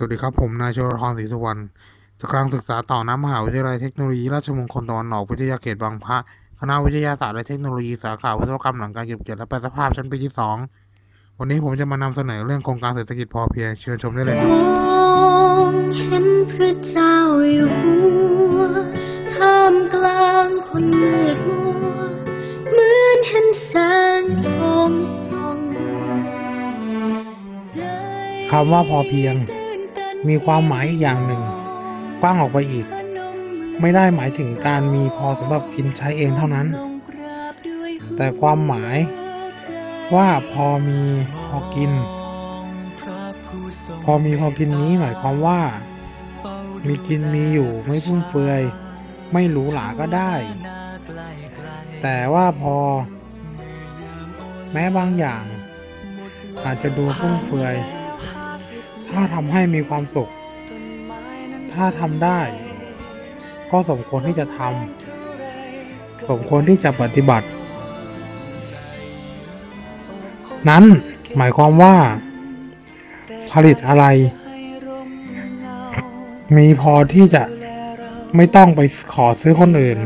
สวัสดีครับ ผมนายชลทรศรีสุวรรณจากกลังศึกษาต่อน้ำมหาวิทยาลัยเทคโนโลยีราชมงคลตะวันออกวิทยาเขตบางพระคณะวิทยาศาสตร์และเทคโนโลยีสาขาวิศวกรรมหลังการเก็บเกี่ยวและแปรสภาพชั้นปีที่สองวันนี้ผมจะมานำเสนอเรื่องโครงการเศรษฐกิจพอเพียงเชิญชมได้เลยครับเห็นพระเจ้าอยู่หัวท่ามกลางคนมืดมัวเหมือนเห็นแสงทองส่องคำว่าพอเพียง มีความหมายอีกอย่างหนึ่ง กว้างออกไปอีก ไม่ได้หมายถึงการมีพอสำหรับกินใช้เองเท่านั้น แต่ความหมายว่าพอมีพอกิน พอมีพอกินนี้หมายความว่า มีกินมีอยู่ไม่ฟุ่มเฟือย ไม่หรูหราก็ได้ แต่ว่าพอ แม้บางอย่าง อาจจะดูฟุ่มเฟือย ถ้าทำให้มีความสุข ถ้าทำได้ ก็สมควรที่จะทำสมควรที่จะปฏิบัติ นั้นหมายความว่า ผลิตอะไร มีพอที่จะไม่ต้องไปขอซื้อคนอื่น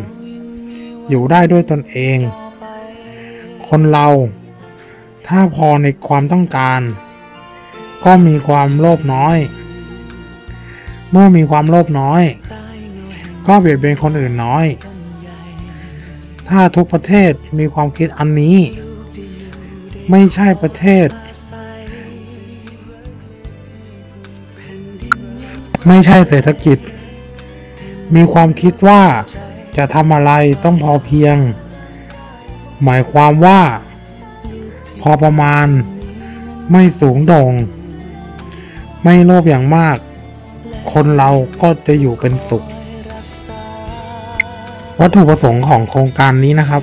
อยู่ได้ด้วยตนเอง คนเรา ถ้าพอในความต้องการ ก็มีความโลภน้อย เมื่อมีความโลภน้อย ก็เบียดเบียนคนอื่นน้อย ถ้าทุกประเทศมีความคิดอันนี้ ไม่ใช่ประเทศ ไม่ใช่เศรษฐกิจ มีความคิดว่าจะทำอะไรต้องพอเพียง หมายความว่า พอประมาณไม่สูงโด่ง ไม่โลภอย่างมาก คนเราก็จะอยู่เป็นสุข วัตถุประสงค์ของโครงการนี้นะครับ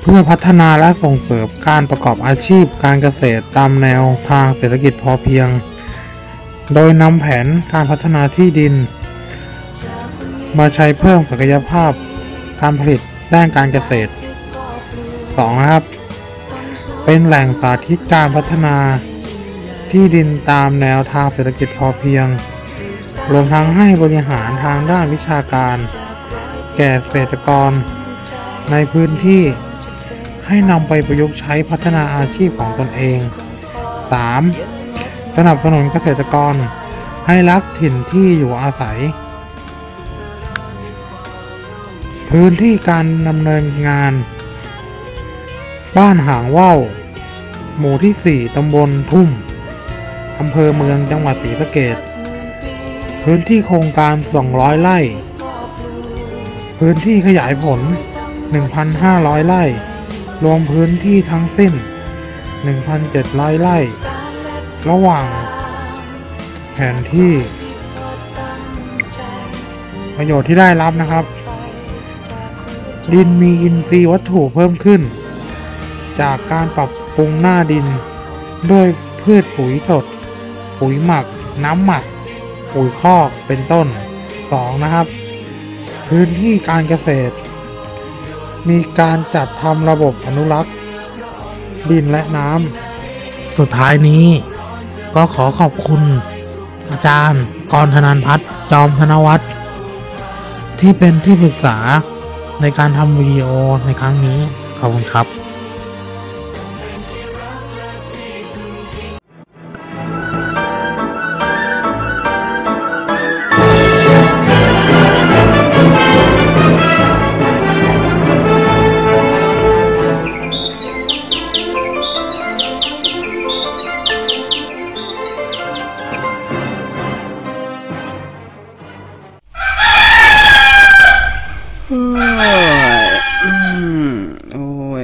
เพื่อพัฒนาและส่งเสริมการประกอบอาชีพการเกษตรตามแนวทางเศรษฐกิจพอเพียง โดยนำแผนการพัฒนาที่ดิน มาใช้เพิ่มศักยภาพการผลิตด้านการเกษตร 2. นะครับ เป็นแหล่งสาธิตการพัฒนา ที่ดินตามแนวทางเศรษฐกิจพอเพียง รวมทั้งให้บริหารทางด้านวิชาการ แก่เกษตรกร ในพื้นที่ให้นำไปประยุกต์ใช้พัฒนาอาชีพของตนเอง 3. สนับสนุนเกษตรกร ให้รักถิ่นที่อยู่อาศัย พื้นที่การดำเนินงาน บ้านหางว่าวหมู่ที่ 4ตำบลทุ่ม อำเภอเมืองจังหวัดศรีสะเกษพื้นที่โครงการ 200 ไร่ พื้นที่ขยายผล 1,500 ไร่ รวมพื้นที่ทั้งสิ้น 1,700 ไร่ ระหว่างแผนที่ ประโยชน์ที่ได้รับนะครับ ดินมีอินทรีย์วัตถุเพิ่มขึ้น จากการปรับปรุงหน้าดิน ด้วยพืชปุ๋ยสด ปุ๋ยหมัก น้ำหมัก ปุ๋ยคอกเป็นต้น 2. นะครับ พื้นที่การเกษตร มีการจัดทำระบบอนุรักษ์ ดินและน้ำสุดท้ายนี้ก็ขอขอบคุณ อาจารย์กรธนันพัฒน์จอมธนวัฒน์ที่เป็นที่ปรึกษาในการทำวิดีโอในครั้งนี้ ขอบคุณครับ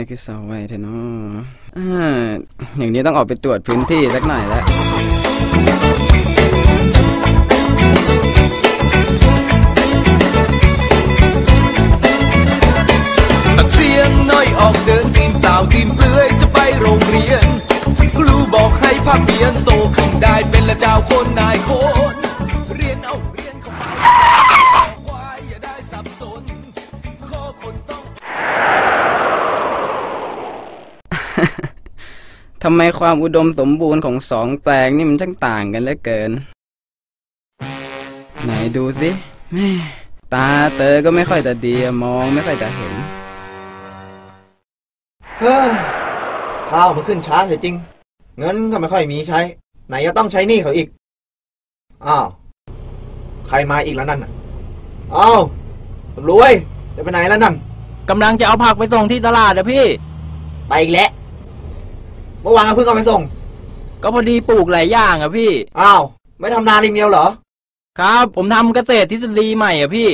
คือเสาไว้เถอะเนาะอ่าอย่างนี้ต้องออกไปตรวจพื้นที่สักหน่อยแล้วตักเสียงน้อยออกเดินตีนเปล่าตีนเปลือยจะไปโรงเรียน ครูบอกให้ภาคเพียนโตขึ้นได้เป็นละเจ้าคนนายโคำไมความอุดมสมบูรณ์ของสองแปลงนี่มันช่างต่างกันเหลือเกิน ไหนดูสิแม่ตาเตอก็ไม่ค่อยจะดีอะมองไม่ค่อยจะเห็น เฮ้ยข้าวมันขึ้นช้าเสียจริง เงินก็ไม่ค่อยมีใช้ ไหนจะต้องใช้หนี้เขาอีก อ้าว ใครมาอีกแล้วนั่นน่ะอ้าวรวย จะไปไหนแล้วนั่น กำลังจะเอาผักไปส่งที่ตลาดอะพี่ ไปอีกแล้ว เมื่อวานก็เพิ่งเอาไปส่ง ก็พอดีปลูกหลายอย่างอะพี่ อ้าว ไม่ทำนาอย่างเดียวเหรอ ครับ ผมทำเกษตรทฤษฎีใหม่อะพี่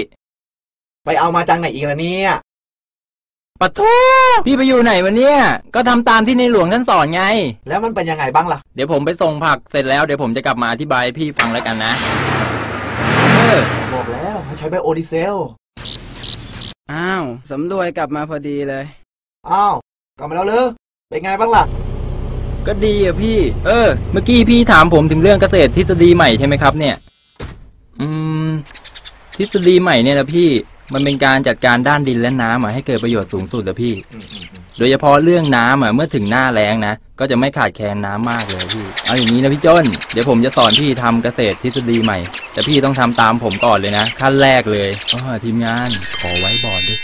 ไปเอามาจากไหนอีกล่ะเนี่ยปะทูพี่ไปอยู่ไหนวะเนี่ย ก็ทำตามที่ในหลวงท่านสอนไง แล้วมันเป็นยังไงบ้างล่ะ เดี๋ยวผมไปส่งผักเสร็จแล้วเดี๋ยวผมจะกลับมาอธิบายให้พี่ฟังแล้วกันนะ เออ บอกแล้วให้ใช้ไบโอดีเซล อ้าว สำรวยกลับมาพอดีเลย อ้าว กลับมาแล้วเลยเป็นไงบ้างล่ะ ก็ดีอะพี่ เออ เมื่อกี้พี่ถามผมถึงเรื่องเกษตรทฤษฎีใหม่ใช่ไหมครับ เนี่ย อืม ทฤษฎีใหม่เนี่ยนะพี่ มันเป็นการจัดการด้านดินและน้ำอะให้เกิดประโยชน์สูงสุดอะพี่ โดยเฉพาะเรื่องน้ำอะเมื่อถึงหน้าแล้งนะ ก็จะไม่ขาดแคลนน้ำมากเลยพี่ เอาอย่างนี้นะพี่จ้น เดี๋ยวผมจะสอนพี่ทำเกษตรทฤษฎีใหม่ แต่พี่ต้องทำตามผมก่อนเลยนะ ขั้นแรกเลยอ๋อทีมงาน ขอไว้บอร์ดด้วย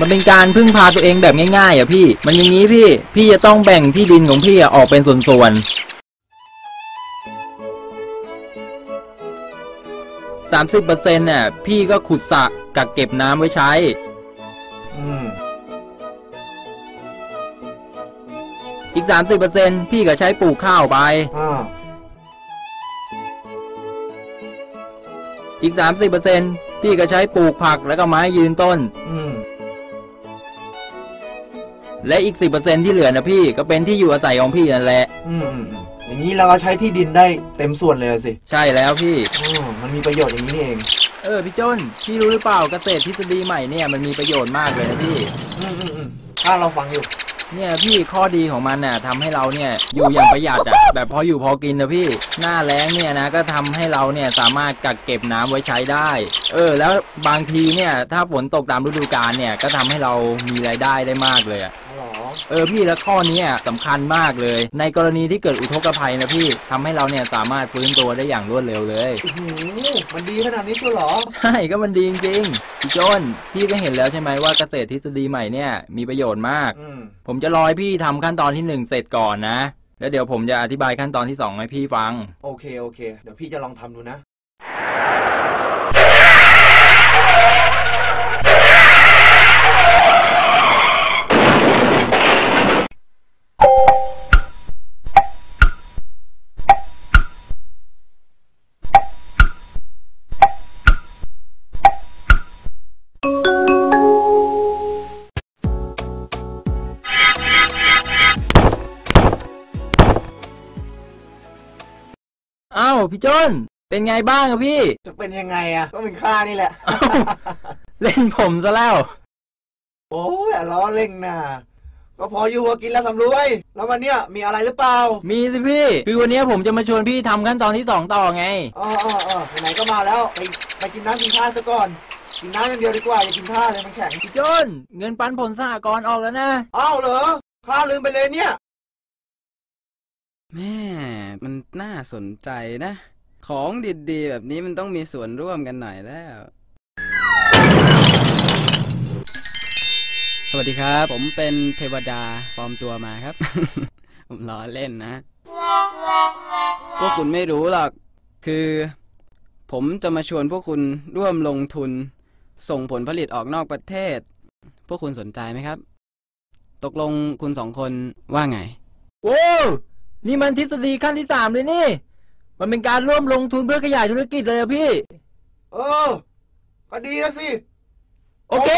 มันเป็นการพึ่งพาตัวเองแบบง่ายๆอะพี่ มันอย่างนี้พี่ พี่จะต้องแบ่งที่ดินของพี่อะออกเป็นส่วนๆสามสิบเปอร์เซ็นต์น่ะพี่ก็ขุดสระกักเก็บน้ำไว้ใช้ อืม อีกสามสิบเปอร์เซ็นพี่ก็ใช้ปลูกข้าวไป อ่า อีก30%พี่ก็ใช้ปลูกผักแล้วก็ไม้ยืนต้น อืม และอีก 10%ที่เหลือนะพี่ก็เป็นที่อยู่อาศัยของพี่นั่นแหละ อืมอืมอืมอย่างนี้เราก็ใช้ที่ดินได้เต็มส่วนเลยสิใช่แล้วพี่อ๋อมันมีประโยชน์อย่างนี้นี่เอง เออพี่จ้นพี่รู้หรือเปล่าเกษตรทฤษฎีใหม่เนี่ยมันมีประโยชน์มากเลยนะพี่ อืมอืมอืมถ้าเราฟังอยู่ เนี่ยพี่ข้อดีของมันน่ะทำให้เราเนี่ยอยู่อย่างประหยัดอะแบบพออยู่พอกินนะพี่หน้าแล้งเนี่ยนะก็ทำให้เราเนี่ยสามารถกักเก็บน้ำไว้ใช้ได้ เออ แล้วบางทีเนี่ยถ้าฝนตกตามฤดูกาลเนี่ยก็ทำให้เรามีรายได้ได้มากเลยอะอ๋อเหรอเออพี่แล้วข้อนี้อะสำคัญมากเลย ในกรณีที่เกิดอุทกภัยนะพี่ทำให้เราเนี่ยสามารถฟื้นตัวได้อย่างรวดเร็วเลยโอ้โหมันดีขนาดนี้เชียวเหรอใช่ก็มันดีจริงๆพี่โจนพี่ก็เห็นแล้วใช่ไหมว่าเกษตรทฤษฎีใหม่เนี่ยมีประโยชน์มากอืม ผมจะรอให้พี่ทำขั้นตอนที่หนึ่งเสร็จก่อนนะ แล้วเดี๋ยวผมจะอธิบายขั้นตอนที่สองให้พี่ฟัง โอเคโอเค เดี๋ยวพี่จะลองทำดูนะ พี่โจนเป็นไงบ้างอะพี่ จะเป็นยังไงอะก็เป็นข้านี่แหละ เล่นผมซะแล้ว โอ้ยอย่าล้อเล่งนะก็พออยู่พอกินแล้วสำรวย แล้ววันเนี้ยมีอะไรหรือเปล่า มีสิพี่ คือวันนี้ผมจะมาชวนพี่ทำขั้นตอนที่สองต่อไง อ๋ออ๋ออ๋อไหนๆก็มาแล้ว ไปไปกินน้ำกินข้าวซะก่อน กินน้ำอย่างเดียวดีกว่า อย่ากินข้าวเลยมันแข็ง พี่โจนเงินปันผลสหกรณ์ออกแล้วนะ อ้าวเหรอข้าลืมไปเลยเนี่ย แม่มันน่าสนใจนะ ของดีๆ แบบนี้มันต้องมีส่วนร่วมกันหน่อยแล้ว สวัสดีครับ ผมเป็นเทวดาปลอมตัวมาครับ ผมล้อเล่นนะ พวกคุณไม่รู้หรอก คือ ผมจะมาชวนพวกคุณร่วมลงทุน ส่งผลผลิตออกนอกประเทศ พวกคุณสนใจไหมครับ ตกลงคุณสองคนว่าไงโว้ นี่มันทฤษฎีขั้นที่สามเลยนี่ มันเป็นการร่วมลงทุนเพื่อขยายธุรกิจเลยอะพี่ เออก็ดีแล้วสิ โอเค